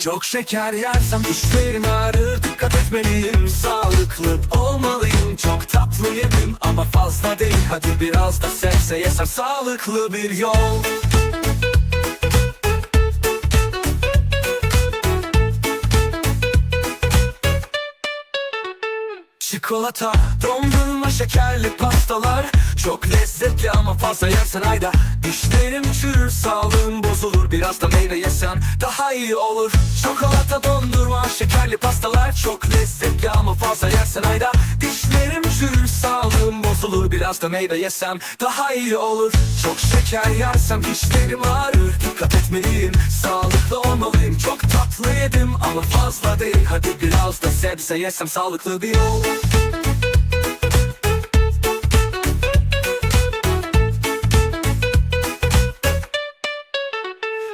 Çok şeker yersem dişlerim ağrır Dikkat etmeliyim. Sağlıklı olmalıyım Çok tatlı yedim ama fazla değil. Hadi biraz da sebze yesem sağlıklı bir yol. Çikolata, dondurma, şekerli pastalar Çok lezzetli ama fazla yersen ayda. Dişlerim çürür, sağlığım bozulur. Biraz da meyve yesen daha iyi olur. Çikolata, dondurma, şekerli pastalar Çok lezzetli ama fazla yersen ayda. Dişlerim çürür, sağlığım bozulur. Biraz da meyve yesem daha iyi olur. Çok şeker yersem dişlerim ağrır. Dikkat etmeliyim, sağlıklı olmalıyım. Çok tatlı yedim ama fazla değil. Hadi biraz da sebze yesem sağlıklı bir yol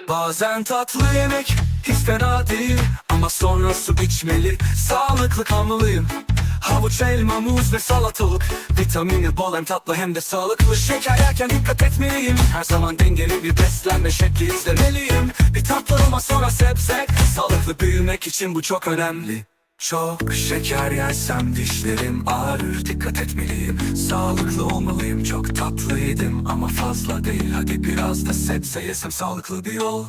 Bazen tatlı yemek hiç fena değil Ama sonra su içmeli. Sağlıklı kalmalıyım Havuç, elma, muz ve salatalık. Vitamini bol hem tatlı hem de sağlıklı. Şeker yerken dikkat etmeliyim. Her zaman dengeli bir beslenme şekli izlemeliyim. Bir tatlı ama sonra sebze. Sağlıklı büyümek için bu çok önemli çok şeker yersem dişlerim ağrır Dikkat etmeliyim. Sağlıklı olmalıyım Çok tatlı yedim ama fazla değil. Hadi biraz da sebze yesem sağlıklı bir yol.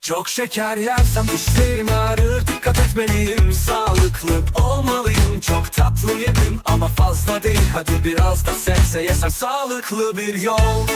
Çok şeker yersem dişlerim ağrır Dikkat etmeliyim. Sağlıklı olmalıyım Çok tatlı yedim ama fazla değil. Hadi biraz da sebze yesem sağlıklı bir yol